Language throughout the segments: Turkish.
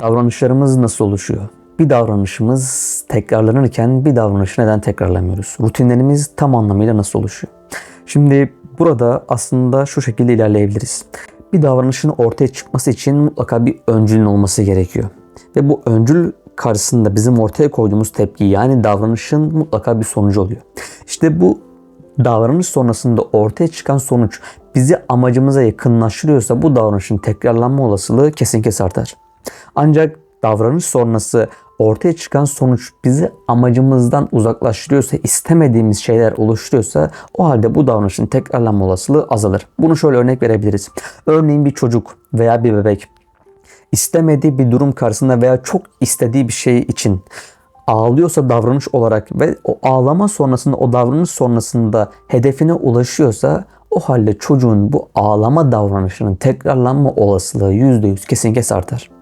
Davranışlarımız nasıl oluşuyor? Bir davranışımız tekrarlanırken bir davranışı neden tekrarlamıyoruz? Rutinlerimiz tam anlamıyla nasıl oluşuyor? Şimdi burada aslında şu şekilde ilerleyebiliriz. Bir davranışın ortaya çıkması için mutlaka bir öncülün olması gerekiyor. Ve bu öncül karşısında bizim ortaya koyduğumuz tepki yani davranışın mutlaka bir sonucu oluyor. İşte bu davranış sonrasında ortaya çıkan sonuç bizi amacımıza yakınlaştırıyorsa bu davranışın tekrarlanma olasılığı kesin artar. Ancak davranış sonrası ortaya çıkan sonuç bizi amacımızdan uzaklaştırıyorsa, istemediğimiz şeyler oluşturuyorsa o halde bu davranışın tekrarlanma olasılığı azalır. Bunu şöyle örnek verebiliriz. Örneğin bir çocuk veya bir bebek istemediği bir durum karşısında veya çok istediği bir şey için ağlıyorsa davranış olarak ve o ağlama sonrasında o davranış sonrasında hedefine ulaşıyorsa o halde çocuğun bu ağlama davranışının tekrarlanma olasılığı %100 kesin artar.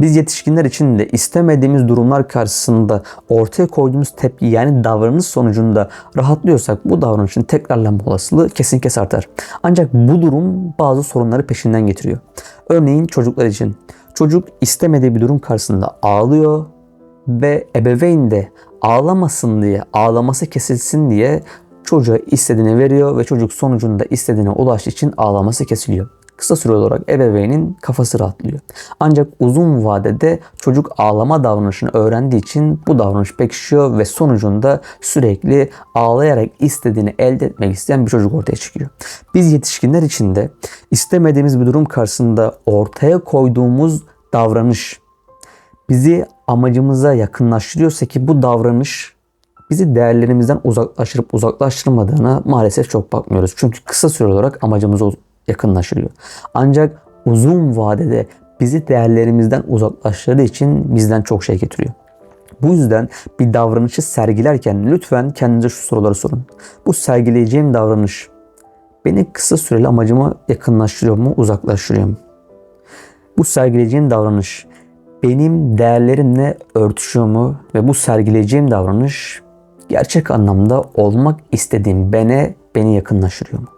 Biz yetişkinler için de istemediğimiz durumlar karşısında ortaya koyduğumuz tepki yani davranış sonucunda rahatlıyorsak bu davranışın tekrarlanma olasılığı kesin artar. Ancak bu durum bazı sorunları peşinden getiriyor. Örneğin çocuklar için. Çocuk istemediği bir durum karşısında ağlıyor ve ebeveyn de ağlamasın diye, ağlaması kesilsin diye çocuğa istediğini veriyor ve çocuk sonucunda istediğine ulaştığı için ağlaması kesiliyor. Kısa süre olarak ebeveynin kafası rahatlıyor. Ancak uzun vadede çocuk ağlama davranışını öğrendiği için bu davranış pekişiyor ve sonucunda sürekli ağlayarak istediğini elde etmek isteyen bir çocuk ortaya çıkıyor. Biz yetişkinler için de istemediğimiz bir durum karşısında ortaya koyduğumuz davranış bizi amacımıza yakınlaştırıyorsa ki bu davranış bizi değerlerimizden uzaklaştırıp uzaklaştırmadığına maalesef çok bakmıyoruz. Çünkü kısa süre olarak amacımıza yakınlaştırıyor. Ancak uzun vadede bizi değerlerimizden uzaklaştırdığı için bizden çok şey getiriyor. Bu yüzden bir davranışı sergilerken lütfen kendinize şu soruları sorun. Bu sergileyeceğim davranış beni kısa süreli amacıma yakınlaştırıyor mu, uzaklaştırıyor mu? Bu sergileyeceğim davranış benim değerlerimle örtüşüyor mu ve bu sergileyeceğim davranış gerçek anlamda olmak istediğim bene beni yakınlaştırıyor mu?